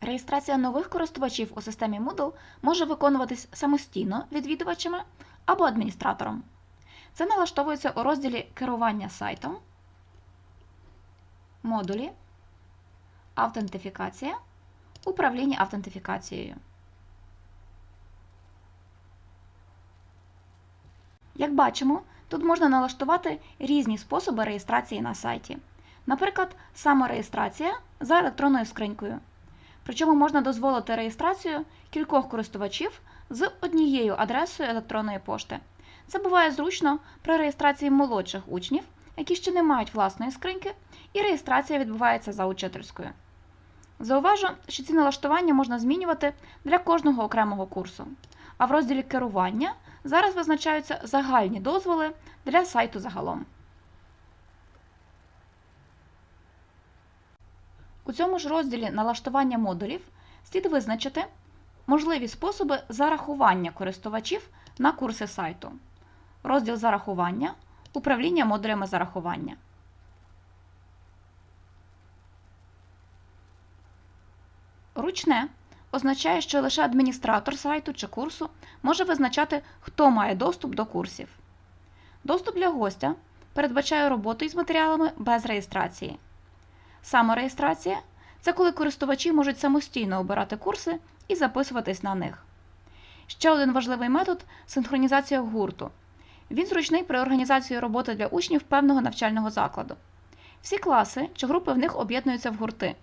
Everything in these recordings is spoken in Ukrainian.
Реєстрація нових користувачів у системі Moodle може виконуватись самостійно відвідувачами або адміністратором. Це налаштовується у розділі Керування сайтом, модулі, Автентифікація, Управління автентифікацією. Як бачимо, тут можна налаштувати різні способи реєстрації на сайті. Наприклад, самореєстрація за електронною скринькою. Причому можна дозволити реєстрацію кількох користувачів з однією адресою електронної пошти. Це буває зручно при реєстрації молодших учнів, які ще не мають власної скриньки, і реєстрація відбувається за учительською. Зауважу, що ці налаштування можна змінювати для кожного окремого курсу. А в розділі керування зараз визначаються загальні дозволи для сайту загалом. У цьому ж розділі налаштування модулів слід визначити можливі способи зарахування користувачів на курси сайту. Розділ зарахування управління модулями зарахування. Ручне означає, що лише адміністратор сайту чи курсу може визначати, хто має доступ до курсів. Доступ для гостя передбачає роботу із матеріалами без реєстрації. Самореєстрація це коли користувачі можуть самостійно обирати курси і записуватись на них. Ще один важливий метод синхронізація гурту. Він зручний при організації роботи для учнів певного навчального закладу. Всі класи чи групи в них об'єднуються в гурти,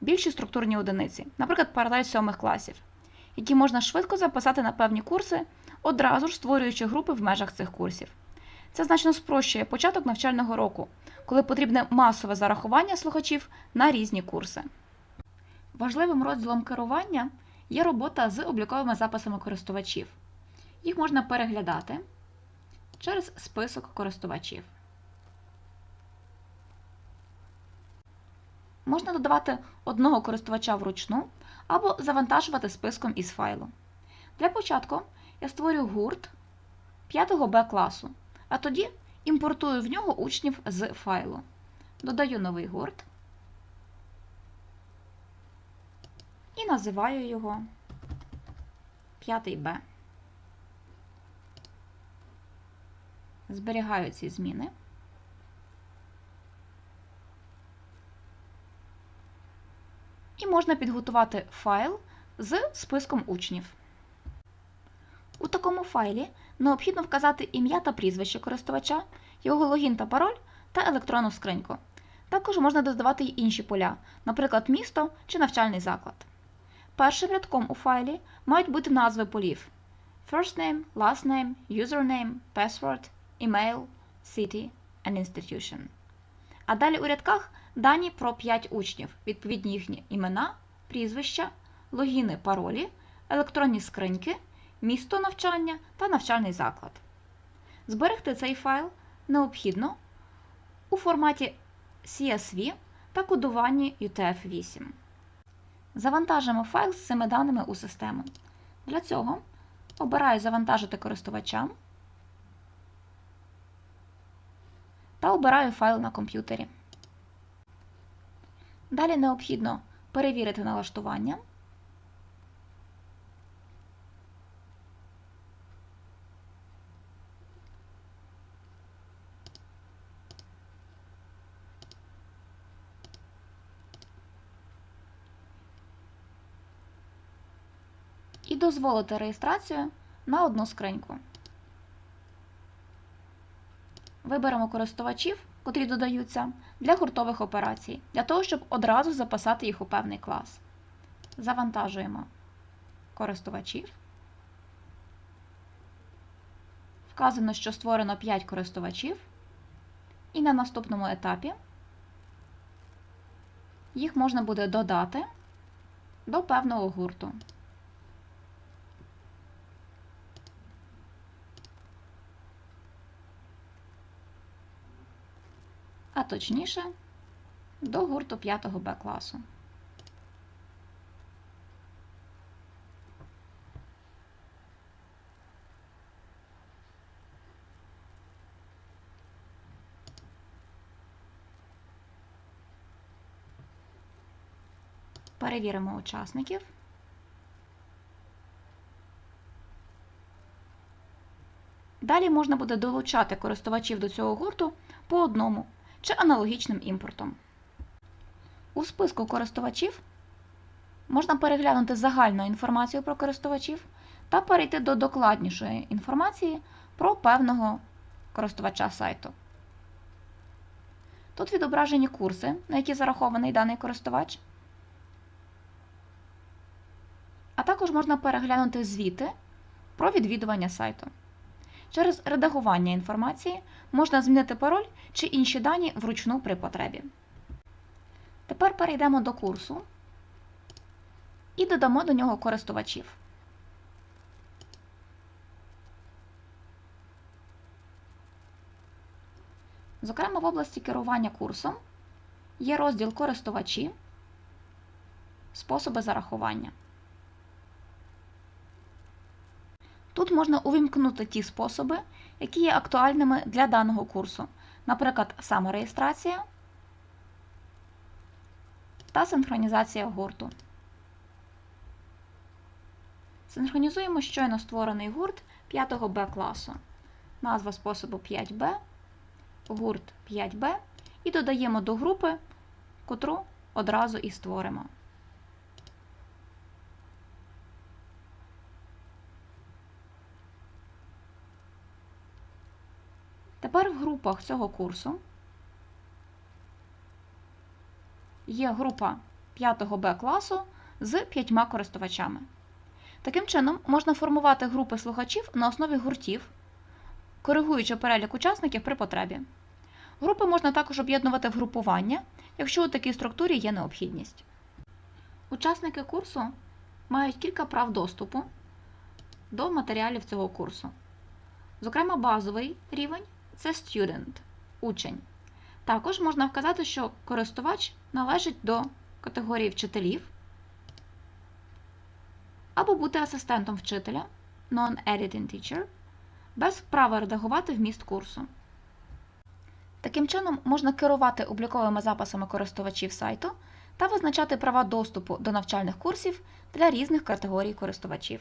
більші структурні одиниці, наприклад, паралель сьомих класів, які можна швидко записати на певні курси, одразу ж створюючи групи в межах цих курсів. Це значно спрощує початок навчального року, коли потрібне масове зарахування слухачів на різні курси. Важливим розділом керування є робота з обліковими записами користувачів. Їх можна переглядати через список користувачів. Можна додавати одного користувача вручну або завантажувати списком із файлу. Для початку я створю гурт 5 Б класу, а тоді імпортую в нього учнів з файлу. Додаю новий гурт і називаю його 5 Б. Зберігаю ці зміни. І можна підготувати файл з списком учнів. У такому файлі необхідно вказати ім'я та прізвище користувача, його логін та пароль та електронну скриньку. Також можна додавати й інші поля, наприклад, місто чи навчальний заклад. Першим рядком у файлі мають бути назви полів: First name, last name, username, password, email, city and institution. А далі у рядках дані про 5 учнів, відповідні їхні імена, прізвища, логіни, паролі, електронні скриньки, місто навчання та навчальний заклад. Зберегти цей файл необхідно у форматі CSV та кодуванні UTF-8. Завантажимо файл з цими даними у систему. Для цього обираю Завантажити користувачам та обираю файл на комп'ютері. Далі необхідно перевірити налаштування. Дозволити реєстрацію на одну скриньку. Виберемо користувачів, котрі додаються, для гуртових операцій, для того, щоб одразу записати їх у певний клас. Завантажуємо користувачів. Вказано, що створено 5 користувачів, і на наступному етапі їх можна буде додати до певного гурту. А точніше до гурту 5 Б класу. Перевіримо учасників. Далі можна буде долучати користувачів до цього гурту по одному чи аналогічним імпортом. У списку користувачів можна переглянути загальну інформацію про користувачів та перейти до докладнішої інформації про певного користувача сайту. Тут відображені курси, на які зарахований даний користувач. А також можна переглянути звіти про відвідування сайту. Через редагування інформації можна змінити пароль чи інші дані вручну при потребі. Тепер перейдемо до курсу і додамо до нього користувачів. Зокрема, в області керування курсом є розділ користувачі, способи зарахування. Тут можна увімкнути ті способи, які є актуальними для даного курсу, наприклад, самореєстрація та синхронізація гурту. Синхронізуємо щойно створений гурт 5 Б класу. Назва способу 5Б, гурт 5Б і додаємо до групи, котру одразу і створимо. Тепер в групах цього курсу є група 5 Б класу з 5 користувачами. Таким чином, можна формувати групи слухачів на основі гуртів, коригуючи перелік учасників при потребі. Групи можна також об'єднувати в групування, якщо у такій структурі є необхідність. Учасники курсу мають кілька прав доступу до матеріалів цього курсу. Зокрема, базовий рівень це student, учень. Також можна вказати, що користувач належить до категорії вчителів або бути асистентом вчителя non-editing teacher без права редагувати вміст курсу. Таким чином, можна керувати обліковими записами користувачів сайту та визначати права доступу до навчальних курсів для різних категорій користувачів.